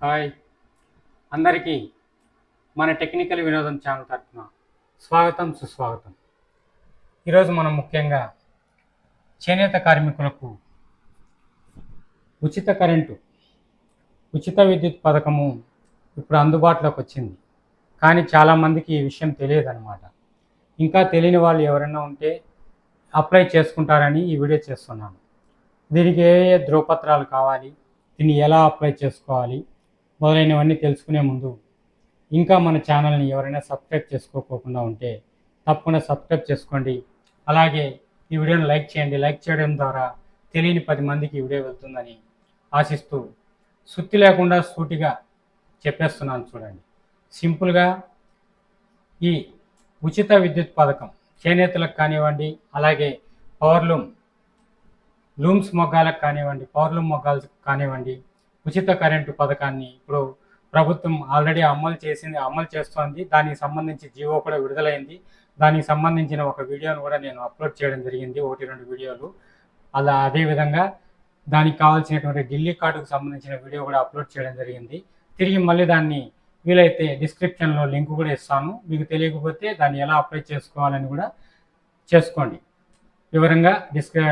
Hi. అందరికీ మన technical వినోదం ఛానల్ తరఫున స్వాగతం సుస్వాగతం. ఈరోజు మనం ముఖ్యంగా చేనేత కార్మికులకు ఉచిత కరెంటు ఉచిత విద్యుత్ పథకము ఇప్పుడు అందుబాటులోకి వచ్చింది. కానీ చాలామందికి ఈ విషయం తెలియదు అనమాట ఇంకా తెలియని వాళ్ళు ఎవరైనా ఉంటే అప్లై చేసుకుంటారని ఈ వీడియో చేస్తున్నాను. దీనికి ఏ ఏ ధ్రువపత్రాలు కావాలి దీన్ని ఎలా అప్లై చేసుకోవాలి మొదలైనవన్నీ తెలుసుకునే ముందు ఇంకా మన ఛానల్ని ఎవరైనా సబ్స్క్రైబ్ చేసుకోకుండా ఉంటే తప్పకుండా సబ్స్క్రైబ్ చేసుకోండి. అలాగే ఈ వీడియోని లైక్ చేయండి. లైక్ చేయడం ద్వారా తెలియని పది మందికి ఈ వీడియో వెళ్తుందని ఆశిస్తూ సుత్తి లేకుండా సూటిగా చెప్పేస్తున్నాను చూడండి. సింపుల్గా ఈ ఉచిత విద్యుత్ పథకం చేనేతలకు కానివ్వండి అలాగే పవర్లూమ్ లూమ్స్ మొగ్గాలకు కానివ్వండి పవర్లూమ్ మొగ్గాలకు కానివ్వండి ఉచిత కరెంటు పథకాన్ని ఇప్పుడు ప్రభుత్వం ఆల్రెడీ అమలు చేసింది అమలు చేస్తోంది. దానికి సంబంధించి జీవో కూడా విడుదలైంది. దానికి సంబంధించిన ఒక వీడియోను కూడా నేను అప్లోడ్ చేయడం జరిగింది ఒకటి రెండు వీడియోలు. అలా అదేవిధంగా దానికి కావాల్సినటువంటి ఢిల్లీ కార్డుకు సంబంధించిన వీడియో కూడా అప్లోడ్ చేయడం జరిగింది. తిరిగి మళ్ళీ దాన్ని వీలైతే డిస్క్రిప్షన్లో లింక్ కూడా ఇస్తాను. మీకు తెలియకపోతే దాన్ని ఎలా అప్లై చేసుకోవాలని కూడా చేసుకోండి. వివరంగా డిస్క్రి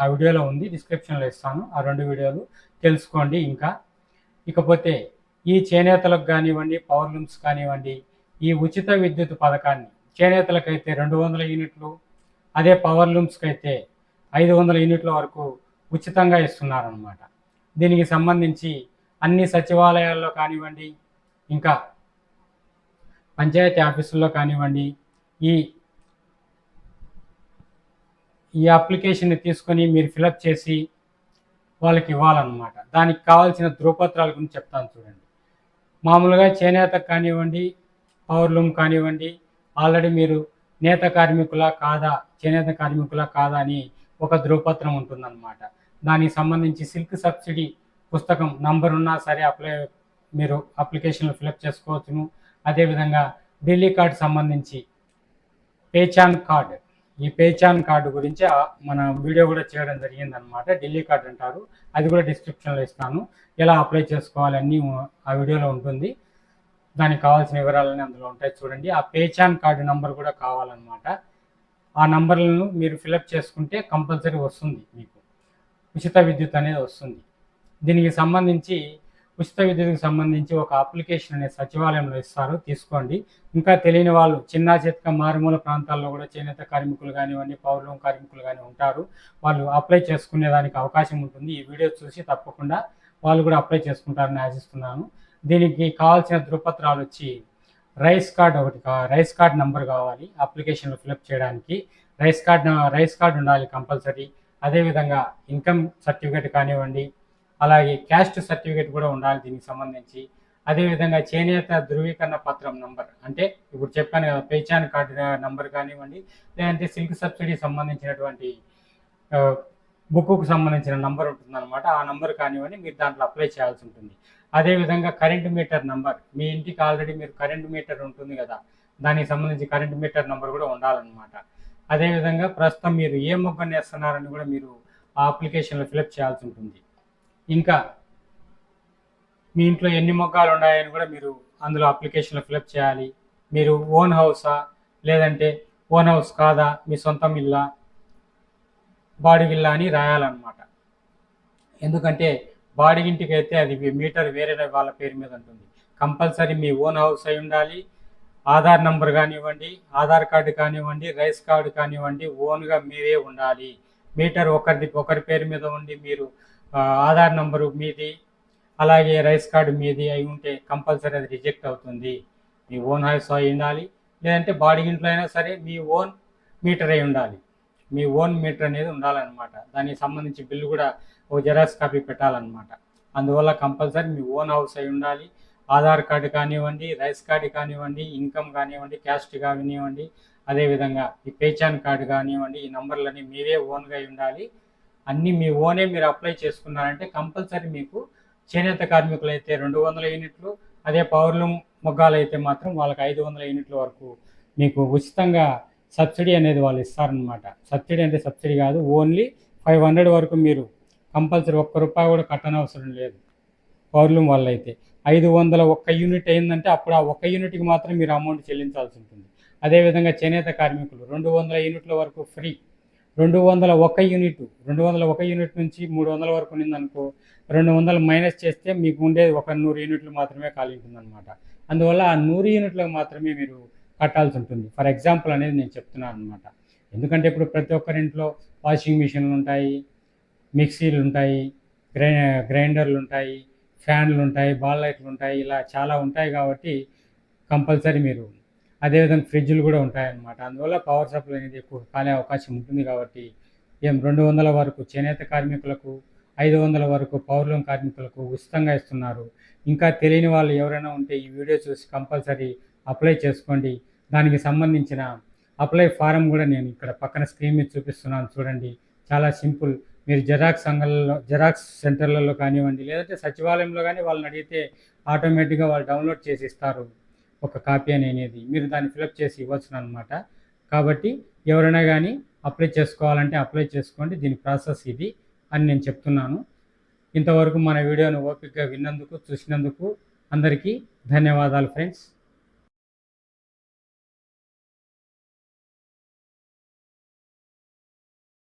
ఆ వీడియోలో ఉంది డిస్క్రిప్షన్లో ఇస్తాను. ఆ రెండు వీడియోలు తెలుసుకోండి ఇంకా. ఇకపోతే ఈ చేనేతలకు కానివ్వండి పవర్ లూమ్స్ కానివ్వండి ఈ ఉచిత విద్యుత్ పథకాన్ని చేనేతలకైతే రెండు వందల యూనిట్లు అదే పవర్ లూమ్స్కి అయితే ఐదు వందల యూనిట్ల వరకు ఉచితంగా ఇస్తున్నారనమాట దీనికి సంబంధించి అన్ని సచివాలయాల్లో కానివ్వండి ఇంకా పంచాయతీ ఆఫీసుల్లో కానివ్వండి ఈ ఈ అప్లికేషన్ని తీసుకొని మీరు ఫిలప్ చేసి వాళ్ళకి ఇవ్వాలన్నమాట. దానికి కావాల్సిన ధృవపత్రాల గురించి చెప్తాను చూడండి. మామూలుగా చేనేత కానివ్వండి పవర్లూమ్ కానివ్వండి ఆల్రెడీ మీరు నేత కార్మికుల కాదా చేనేత కార్మికుల కాదా అని ఒక ధృవపత్రం ఉంటుందన్నమాట. దానికి సంబంధించి సిల్క్ సబ్సిడీ పుస్తకం నంబర్ ఉన్నా సరే అప్లై మీరు అప్లికేషన్లో ఫిలప్ చేసుకోవచ్చును. అదేవిధంగా ఢిల్లీ కార్డు సంబంధించి పేచాన్ కార్డ్ ఈ పేచాన్ కార్డు గురించి మన వీడియో కూడా చేయడం జరిగింది అనమాట ఢిల్లీ కార్డ్ అంటారు. అది కూడా డిస్క్రిప్షన్లో ఇస్తాను. ఎలా అప్లై చేసుకోవాలి అన్నీ ఆ వీడియోలో ఉంటుంది. దానికి కావాల్సిన వివరాలన్నీ అందులో ఉంటాయి చూడండి. ఆ పేచాన్ కార్డు నంబర్ కూడా కావాలన్నమాట. ఆ నంబర్లను మీరు ఫిలప్ చేసుకుంటే కంపల్సరీ వస్తుంది మీకు. ఉచిత విద్యుత్ అనేది వస్తుంది. దీనికి సంబంధించి ఉచిత విద్యుత్కి సంబంధించి ఒక అప్లికేషన్ అనేది సచివాలయంలో ఇస్తారు. తీసుకోండి. ఇంకా తెలియని వాళ్ళు చిన్న చిత్క మారుమూల ప్రాంతాల్లో కూడా చేనేత కార్మికులు కానివ్వండి పౌరులం కార్మికులు కానీ ఉంటారు. వాళ్ళు అప్లై చేసుకునే దానికి అవకాశం ఉంటుంది. ఈ వీడియో చూసి తప్పకుండా వాళ్ళు కూడా అప్లై చేసుకుంటారని ఆశిస్తున్నాను. దీనికి కావాల్సిన ధృవపత్రాలు వచ్చి రైస్ కార్డ్ ఒకటి కా రైస్ కార్డ్ నంబర్ కావాలి అప్లికేషన్లో ఫిలప్ చేయడానికి. రైస్ కార్డ్ రైస్ కార్డ్ ఉండాలి కంపల్సరీ. అదేవిధంగా ఇన్కమ్ సర్టిఫికేట్ కానివ్వండి అలాగే క్యాస్ట్ సర్టిఫికేట్ కూడా ఉండాలి దీనికి సంబంధించి. అదేవిధంగా చేనేత ధృవీకరణ పత్రం నంబర్ అంటే ఇప్పుడు చెప్పాను కదా పేచాన్ కార్డు నంబర్ కానివ్వండి లేదంటే సిల్క్ సబ్సిడీ సంబంధించినటువంటి బుక్కు సంబంధించిన నంబర్ ఉంటుందన్నమాట. ఆ నంబర్ కానివ్వండి మీరు దాంట్లో అప్లై చేయాల్సి ఉంటుంది. అదేవిధంగా కరెంట్ మీటర్ నంబర్ మీ ఇంటికి ఆల్రెడీ మీరు కరెంట్ మీటర్ ఉంటుంది కదా దానికి సంబంధించి కరెంట్ మీటర్ నంబర్ కూడా ఉండాలన్నమాట. అదేవిధంగా ప్రస్తుతం మీరు ఏ మొగ్గను వేస్తున్నారని కూడా మీరు ఆ అప్లికేషన్లో ఫిలప్ చేయాల్సి ఉంటుంది. ఇంకా మీ ఇంట్లో ఎన్ని మొక్కలు ఉన్నాయని కూడా మీరు అందులో అప్లికేషన్లో ఫిలప్ చేయాలి. మీరు ఓన్ హౌసా లేదంటే ఓన్ హౌస్ కాదా? మీ సొంతం ఇల్లా? బాడిగిల్లా అని రాయాలన్నమాట. ఎందుకంటే బాడిగింటికి అయితే అది మీటర్ వేరే వాళ్ళ పేరు మీద ఉంటుంది. కంపల్సరీ మీ ఓన్ హౌస్ అయి ఉండాలి. ఆధార్ నంబర్ కానివ్వండి ఆధార్ కార్డు కానివ్వండి రైస్ కార్డు కానివ్వండి ఓన్గా మీరే ఉండాలి. మీటర్ ఒకరిది ఒకరి పేరు మీద ఉండి మీరు ఆధార్ నంబరు మీది అలాగే రైస్ కార్డు మీది అయి ఉంటే కంపల్సరీ అది రిజెక్ట్ అవుతుంది. మీ ఓన్ హౌస్ అయి ఉండాలి. లేదంటే బాడిగింట్లో అయినా సరే మీ ఓన్ మీటర్ అయి ఉండాలి. మీ ఓన్ మీటర్ అనేది ఉండాలన్నమాట. దానికి సంబంధించి బిల్లు కూడా ఓ జెరాక్స్ కాపీ పెట్టాలన్నమాట. అందువల్ల కంపల్సరీ మీ ఓన్ హౌస్ అయి ఉండాలి. ఆధార్ కార్డు కానివ్వండి రైస్ కార్డు కానివ్వండి ఇన్కమ్ కానివ్వండి క్యాస్ట్ కానివ్వండి అదేవిధంగా ఈ పేచాన్ కార్డు కానివ్వండి ఈ నంబర్లన్నీ మీరే ఓన్గా ఉండాలి. అన్నీ మీ ఓనే మీరు అప్లై చేసుకున్నారంటే కంపల్సరీ మీకు చేనేత కార్మికులు అయితే రెండు వందల యూనిట్లు అదే పౌరులు మొగ్గాలు అయితే మాత్రం వాళ్ళకి ఐదు వందల యూనిట్ల వరకు మీకు ఉచితంగా సబ్సిడీ అనేది వాళ్ళు ఇస్తారనమాట సబ్సిడీ అంటే సబ్సిడీ కాదు ఓన్లీ ఫైవ్ హండ్రెడ్ వరకు మీరు కంపల్సరీ ఒక్క రూపాయి కూడా కట్టనవసరం లేదు పౌర్లం వల్ల అయితే ఐదు వందల ఒక్క యూనిట్ అయిందంటే అప్పుడు ఆ ఒక్క యూనిట్కి మాత్రం మీరు అమౌంట్ చెల్లించాల్సి ఉంటుంది. అదేవిధంగా చేనేత కార్మికులు రెండు వందల యూనిట్ల వరకు ఫ్రీ రెండు వందల ఒక యూనిట్ రెండు వందల ఒక యూనిట్ నుంచి మూడు వందల వరకు ఉన్నిందనుకో రెండు వందలు మైనస్ చేస్తే మీకు ఉండేది ఒక నూరు యూనిట్లు మాత్రమే ఖాళీ ఉంటుందన్నమాట అందువల్ల ఆ నూరు యూనిట్లకు మాత్రమే మీరు కట్టాల్సి ఉంటుంది. ఫర్ ఎగ్జాంపుల్ అనేది నేను చెప్తున్నాను అనమాట ఎందుకంటే ఇప్పుడు ప్రతి ఒక్కరి ఇంట్లో వాషింగ్ మిషన్లు ఉంటాయి మిక్సీలు ఉంటాయి గ్రై గ్రైండర్లు ఉంటాయి ఫ్యాన్లు ఉంటాయి బాల్ లైట్లు ఉంటాయి ఇలా చాలా ఉంటాయి కాబట్టి కంపల్సరీ మీరు అదేవిధంగా ఫ్రిడ్జ్లు కూడా ఉంటాయన్నమాట. అందువల్ల పవర్ సప్లై అనేది ఎక్కువ కాలే అవకాశం ఉంటుంది కాబట్టి ఏం రెండు వందల వరకు చేనేత కార్మికులకు ఐదు వందల వరకు పౌర్లం కార్మికులకు ఉచితంగా ఇస్తున్నారు. ఇంకా తెలియని వాళ్ళు ఎవరైనా ఉంటే ఈ వీడియో చూసి కంపల్సరీ అప్లై చేసుకోండి. దానికి సంబంధించిన అప్లై ఫారం కూడా నేను ఇక్కడ పక్కన స్క్రీన్ మీద చూపిస్తున్నాను చూడండి. చాలా సింపుల్. మీరు జెరాక్స్ సంఘాలలో జెరాక్స్ సెంటర్లలో కానివ్వండి లేదంటే సచివాలయంలో కానీ వాళ్ళని అడిగితే ఆటోమేటిక్గా వాళ్ళు డౌన్లోడ్ చేసి ఇస్తారు. ఒక కాపీ అనేది మీరు దాన్ని ఫిలప్ చేసి ఇవ్వచ్చు అనమాట కాబట్టి ఎవరైనా కానీ అప్లై చేసుకోవాలంటే అప్లై చేసుకోండి. దీని ప్రాసెస్ ఇది అని నేను చెప్తున్నాను. ఇంతవరకు మన వీడియోను ఓపికగా విన్నందుకు చూసినందుకు అందరికీ ధన్యవాదాలు ఫ్రెండ్స్.